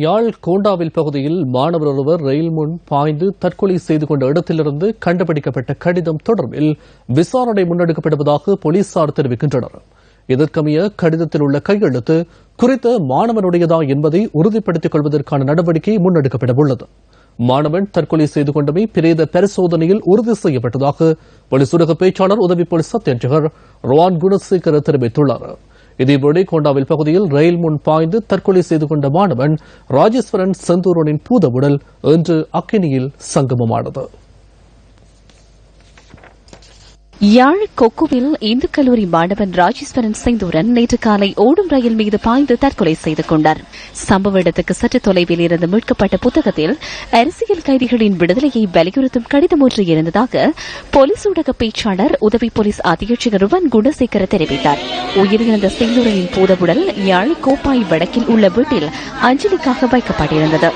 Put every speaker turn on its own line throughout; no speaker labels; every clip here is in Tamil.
யாழ் கோண்டாவில் பகுதியில் மாணவர் ஒருவர் ரயில் முன் பாய்ந்து தற்கொலை செய்து கொண்ட இடத்திலிருந்து கண்டுபிடிக்கப்பட்ட கடிதம் தொடர்பில் விசாரணை முன்னெடுக்கப்படுவதாக போலீசார் தெரிவிக்கின்றனர். இதற்கமைய கடிதத்தில் உள்ள கையெழுத்து குறித்த மாணவனுடையதா என்பதை உறுதிப்படுத்திக் கொள்வதற்கான நடவடிக்கை முன்னெடுக்கப்படவுள்ளது மாணவன் தற்கொலை செய்து கொண்டமை பிரேத பரிசோதனையில் உறுதி செய்யப்பட்டதாக போலீஸ் ஊடக பேச்சாளர் உதவி போலீஸ் அத்தியட்சகர் ரோவான் குணசேகர் தெரிவித்துள்ளார். இதேவேளை கோண்டாவில் பகுதியில் ரயில் முன் பாய்ந்து தற்கொலை செய்து கொண்ட மாணவன் ராஜேஸ்வரன் செந்தூரனின் பூதவுடல் இன்று அக்கினியில் சங்கமமானது.
யாழ் கொக்குவில் இந்து கல்லூரி மாணவன் ராஜேஸ்வரன் செந்தூரன் நேற்று காலை ஓடும் ரயில் மீது பாய்ந்து தற்கொலை செய்து கொண்டார். சம்பவ இடத்துக்கு சற்று தொலைவில் இருந்து மீட்கப்பட்ட புத்தகத்தில் அரசியல் கைதிகளின் விடுதலையை வலியுறுத்தும் கடிதம் ஒன்று இருந்ததாக போலீஸ் ஊடக பேச்சாளர் உதவி போலீஸ் அத்தியட்சகர் ருவன் குணசேகர தெரிவித்தார். உயிரிழந்த செந்தூரனின் பூதவுடல் யாழ் கோப்பாய் வடக்கில் உள்ள வீட்டில் அஞ்சலிக்காக வைக்கப்பட்டிருந்தது.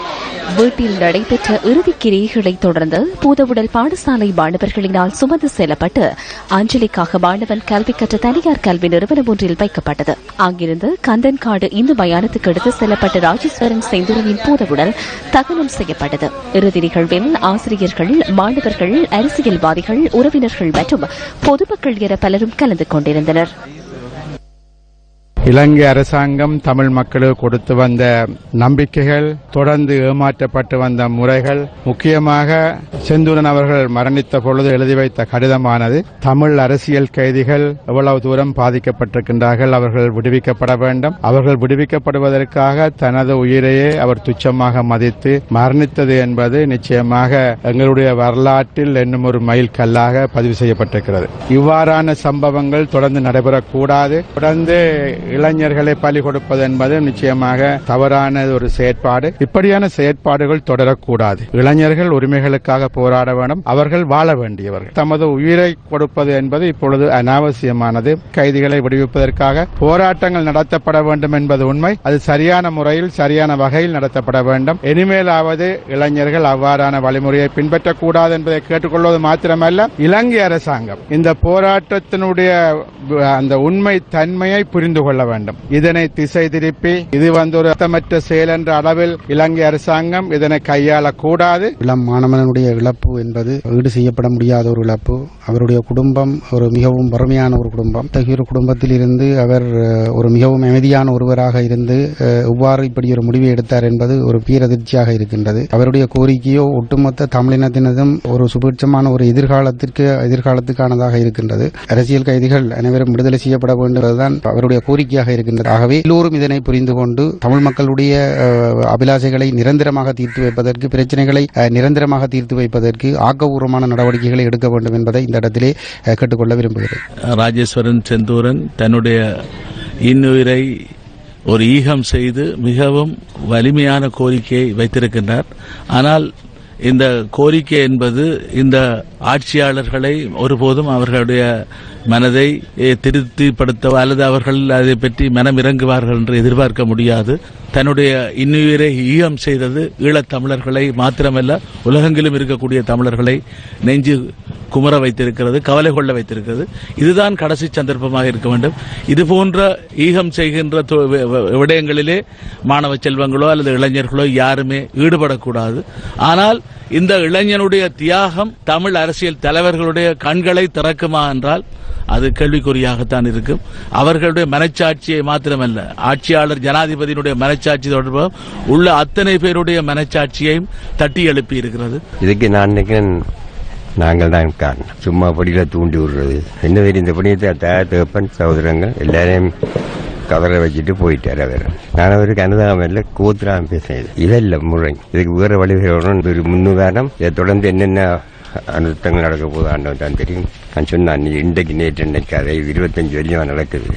வீட்டில் நடைபெற்ற இறுதிக் கிரியைகளை தொடர்ந்து பூதவுடல் பாடசாலை மாணவர்களினால் சுமந்து செல்லப்பட்டு அஞ்சலிக்காக மாணவன் கல்வி கற்ற தனியார் கல்வி நிறுவனம் ஒன்றில் வைக்கப்பட்டது. அங்கிருந்து கந்தன்காடு இந்து மயானத்துக்கு எடுத்து செல்லப்பட்ட ராஜேஸ்வரன் செந்தூரனின் பூதவுடல் தகனம் செய்யப்பட்டது. இறுதி நிகழ்வில் ஆசிரியர்கள் மாணவர்கள் அரசியல்வாதிகள் உறவினர்கள் மற்றும் பொதுமக்கள் என பலரும் கலந்து கொண்டிருந்தனர்.
இலங்கை அரசாங்கம் தமிழ் மக்களுக்கு கொடுத்து வந்த நம்பிக்கைகள் தொடர்ந்து ஏமாற்றப்பட்டு வந்த முறைகள் முக்கியமாக செந்தூரன் அவர்கள் மரணித்த பொழுது எழுதி வைத்த கடிதமானது தமிழ் அரசியல் கைதிகள் எவ்வளவு தூரம் பாதிக்கப்பட்டிருக்கின்றார்கள் அவர்கள் விடுவிக்கப்பட வேண்டும். அவர்கள் விடுவிக்கப்படுவதற்காக தனது உயிரையே அவர் துச்சமாக மதித்து மரணித்தது என்பது நிச்சயமாக எங்களுடைய வரலாற்றில் என்னும் ஒரு மைல் கல்லாக பதிவு செய்யப்பட்டிருக்கிறது. இவ்வாறான சம்பவங்கள் தொடர்ந்து நடைபெறக்கூடாது. தொடர்ந்து இளைஞர்களை பலி கொடுப்பது என்பது நிச்சயமாக தவறான ஒரு செயற்பாடு. இப்படியான செயற்பாடுகள் தொடரக்கூடாது. இளைஞர்கள் உரிமைகளுக்காக போராட வேண்டும். அவர்கள் வாழ வேண்டியவர்கள். தமது உயிரை கொடுப்பது என்பது இப்பொழுது அனாவசியமானது. கைதிகளை விடுவிப்பதற்காக போராட்டங்கள் நடத்தப்பட வேண்டும் என்பது உண்மை. அது சரியான முறையில் சரியான வகையில் நடத்தப்பட வேண்டும். இனிமேலாவது இளைஞர்கள் அவ்வாறான வழிமுறையை பின்பற்றக்கூடாது என்பதை கேட்டுக்கொள்வது மாத்திரமல்ல. இலங்கை அரசாங்கம் இந்த போராட்டத்தினுடைய அந்த உண்மை தன்மையை புரிந்து கொள்ள வேண்டும். இதனை திசை திருப்பி இது வந்து ஒரு அர்த்தமற்ற செயல் என்ற அளவில் இலங்கை அரசாங்கம் இதனை கையாளக்கூடாது.
இளம் மாணவனுடைய இழப்பு என்பது ஈடு செய்யப்பட முடியாத ஒரு இழப்பு. அவருடைய குடும்பம் ஒரு மிகவும் வறுமையான ஒரு குடும்பம். அத்தகைய ஒரு குடும்பத்தில் இருந்து அவர் ஒரு மிகவும் அமைதியான ஒருவராக இருந்து எவ்வாறு இப்படி ஒரு முடிவை எடுத்தார் என்பது ஒரு பேரதிர்ச்சியாக இருக்கின்றது. அவருடைய கோரிக்கையோ ஒட்டுமொத்த தமிழினத்தினதும் ஒரு சுபீட்சமான ஒரு எதிர்காலத்திற்கு எதிர்காலத்துக்கானதாக இருக்கின்றது. அரசியல் கைதிகள் அனைவரும் விடுதலை செய்யப்பட வேண்டுவதுதான் அவருடைய கோரிக்கை கோரிக்கையாக இருக்கின்றது ஆகவே எல்லோரும் இதனை புரிந்து கொண்டு தமிழ் மக்களுடைய அபிலாஷைகளை நிரந்தரமாக தீர்த்து வைப்பதற்கு பிரச்சனைகளை நிரந்தரமாக தீர்த்து வைப்பதற்கு ஆக்கபூர்வமான நடவடிக்கைகளை எடுக்க வேண்டும் என்பதை இந்த இடத்திலே கேட்டுக்கொள்ள விரும்புகிறேன்.
ராஜேஸ்வரன் செந்தூரன் தன்னுடைய இன்னுயிரை ஒரு ஈகம் செய்து மிகவும் வலிமையான கோரிக்கையை வைத்திருக்கின்றார். ஆனால் இந்த கோரிக்கை என்பது இந்த ஆட்சியாளர்களை ஒருபோதும் அவர்களுடைய மனதை eh, திருப்திப்படுத்த அல்லது அவர்கள் அதை பற்றி மனம் இறங்குவார்கள் என்று எதிர்பார்க்க முடியாது. தன்னுடைய இன்னுயிரை ஈகம் செய்தது ஈழத் தமிழர்களை மாத்திரமல்ல உலகெங்கிலும் இருக்கக்கூடிய தமிழர்களை நெஞ்சு குமர வைத்திருக்கிறது கவலை கொள்ள வைத்திருக்கிறது. இதுதான் கடைசி சந்தர்ப்பமாக இருக்க வேண்டும். இது போன்ற ஈகம் செய்கின்ற தொ- வி- விடயங்களிலே மாணவ செல்வங்களோ அல்லது இளைஞர்களோ யாருமே ஈடுபடக்கூடாது. ஆனால் இந்த இளைஞனுடைய தியாகம் தமிழ் அரசியல் தலைவர்களுடைய கண்களை திறக்குமா என்றால் அது கேள்விக்குறியாகத்தான் இருக்கும். அவர்களுடைய மனச்சாட்சியை மாத்திரமல்ல ஆட்சியாளர் ஜனாதிபதியினுடைய மனச்சாட்சி தொடர்பாக உள்ள அத்தனை பேருடைய மனச்சாட்சியையும் தட்டி எழுப்பி இருக்கிறது
இதுக்கு நான் நினைக்கிறேன் நாங்கள் தான் காரணம் சும்மா படியில் தூண்டி விடுறது. என்ன தெரியும் இந்த பணியத்தை தா தேப்பன் சகோதரங்கள் எல்லாரையும் கதற வச்சுட்டு போயிட்டார் அவர். நான் அவருக்கு அனுதாபம் இல்லை கூத்துறாம பேசுறேன் இதல்ல முறை இதுக்கு வேற வழி ஒரு முன்னுதாரணம் இதை தொடர்ந்து என்னென்ன அனுத்தங்கள் நடக்க போகுது ஆண்டவன் தான் தெரியும். நான் சொன்னேன் இன்றைக்கு நேற்று நினைக்காத இருபத்தஞ்சு வரையும் நடக்குது.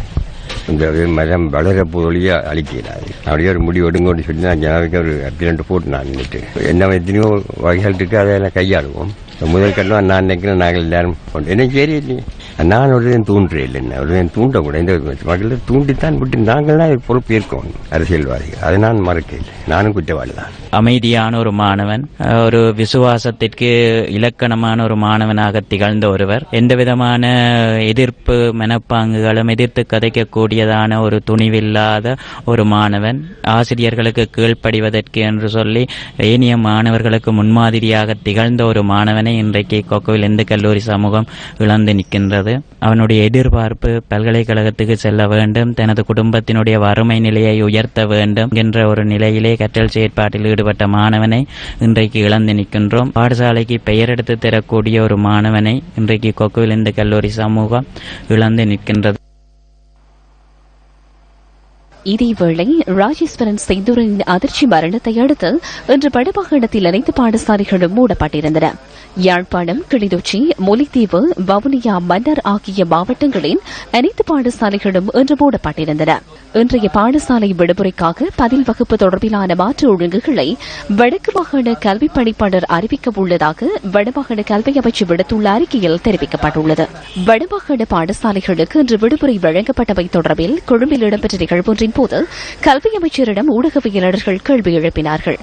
இந்த ஒரு மரம் வளர போலியா அழிக்கிறாரு அப்படியே ஒரு முடிவு எடுங்கன்னு சொல்லி நான் ஜனாதிபதிக்கு ஒரு அப்பிலண்ட் போட்டு நான் நின்றுட்டு என்ன எத்தனையோ வகைகள் இருக்கு அதை கையாளுவோம். முதல் கட்டம் நான் நினைக்கிறேன் நாங்கள் எல்லாரும் கொண்டு என்ன சரி இல்லையே. நான் உடனே தூண்டுறேன் இல்லை ஒருவன் தூண்டக்கூடாது இந்த மக்கள் தூண்டித்தான் விட்டு நாங்கள் தான் பொறுப்பேற்கணும் அரசியல்வாதிகள். அதை நான் மறக்கல நானும் குற்றவாளி தான்.
அமைதியான ஒரு மாணவன் ஒரு விசுவாசத்திற்கு இலக்கணமான ஒரு மாணவனாக திகழ்ந்த ஒருவர் எந்த விதமான எதிர்ப்பு மனப்பாங்குகளும் எதிர்த்து கதைக்கக்கூடியதான ஒரு துணிவில்லாத ஒரு மாணவன் ஆசிரியர்களுக்கு கீழ்ப்படிவதற்கு என்று சொல்லி ஏனைய மாணவர்களுக்கு முன்மாதிரியாக திகழ்ந்த ஒரு மாணவனை இன்றைக்கு கொக்கோவில் இந்து கல்லூரி சமூகம் இழந்து நிற்கின்றது. அவனுடைய எதிர்பார்ப்பு பல்கலைக்கழகத்துக்கு செல்ல வேண்டும். தனது குடும்பத்தினுடைய வறுமை நிலையை உயர்த்த வேண்டும் என்ற ஒரு நிலையிலே கற்றல் செயற்பாட்டில் ஈடுபட்ட மாணவனை இன்றைக்கு இழந்து நிற்கின்றோம். பாடசாலைக்கு பெயர் எடுத்து தரக்கூடிய ஒரு மாணவனை இன்றைக்கு கொக்குவில் இந்து கல்லூரி சமூகம் இழந்து நிற்கின்றது.
இதேவேளை ராஜேஸ்வரன் செந்தூரின் அதிர்ச்சி மரணத்தை அடுத்து இன்று வடமாகாணத்தில் அனைத்து பாடசாலைகளும் மூடப்பட்டிருந்தன. யாழ்ப்பாணம் கிளிநொச்சி மொலித்தீவு வவுனியா மன்னர் ஆகிய மாவட்டங்களின் அனைத்து பாடசாலைகளும் இன்று மூடப்பட்டிருந்தன. இன்றைய பாடசாலை விடுமுறைக்காக பதில் வகுப்பு தொடர்பிலான மாற்று ஒழுங்குகளை வடக்கு மாகாண கல்வி பணிப்பாளர் அறிவிக்க உள்ளதாக வடமாகாண கல்வி அமைச்சு விடுத்துள்ள அறிக்கையில் தெரிவிக்கப்பட்டுள்ளது. வடமாகாண பாடசாலைகளுக்கு இன்று விடுமுறை வழங்கப்பட்டவை தொடர்பில் கொழும்பில் இடம்பெற்ற நிகழ்வொன்றின் போது கல்வி அமைச்சரிடம் ஊடகவியலாளர்கள் கேள்வி எழுப்பினார்கள்.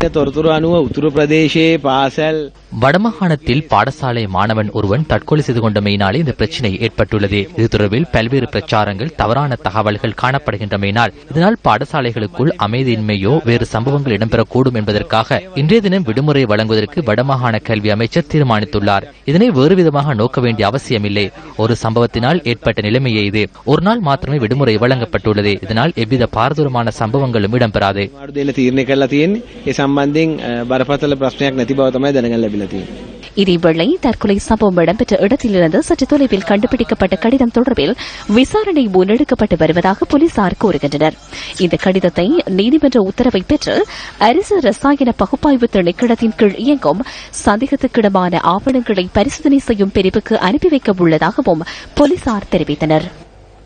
உத்தரப்பிரதேசே பாசல்.
வடமாகாணத்தில் பாடசாலை மாணவன் ஒருவன் தற்கொலை செய்து கொண்டமையினாலே இந்த பிரச்சினை ஏற்பட்டுள்ளது. இது தொடர்பில் பல்வேறு பிரச்சாரங்கள் தவறான தகவல்கள் காணப்படுகின்றமையினால் இதனால் பாடசாலைகளுக்குள் அமைதியின்மையோ வேறு சம்பவங்கள் இடம்பெறக்கூடும் என்பதற்காக இன்றைய தினம் விடுமுறை வழங்குவதற்கு வடமாகாண கல்வி அமைச்சர் தீர்மானித்துள்ளார். இதனை வேறு விதமாக நோக்க வேண்டிய அவசியமில்லை. ஒரு சம்பவத்தினால் ஏற்பட்ட நிலைமையே இது. ஒரு நாள் மாத்திரமே விடுமுறை வழங்கப்பட்டுள்ளது. இதனால் எவ்வித பாரதூரமான சம்பவங்களும் இடம்பெறாது.
தெரிந்துள்ளது
இதேவேளை தற்கொலை சம்பவம் இடம்பெற்ற இடத்திலிருந்து சற்று தொலைவில் கண்டுபிடிக்கப்பட்ட கடிதம் தொடர்பில் விசாரணை முன்னெடுக்கப்பட்டு வருவதாக போலீசார் கூறுகின்றனர். இந்த கடிதத்தை நீதிமன்ற உத்தரவை பெற்று அரசு ரசாயன பகுப்பாய்வு திணைக்களத்தின் கீழ் இயங்கும் சந்தேகத்துக்கிடமான ஆவணங்களை பரிசோதனை செய்யும் பிரிவுக்கு அனுப்பி வைக்க உள்ளதாகவும் போலீசார் தெரிவித்தனா்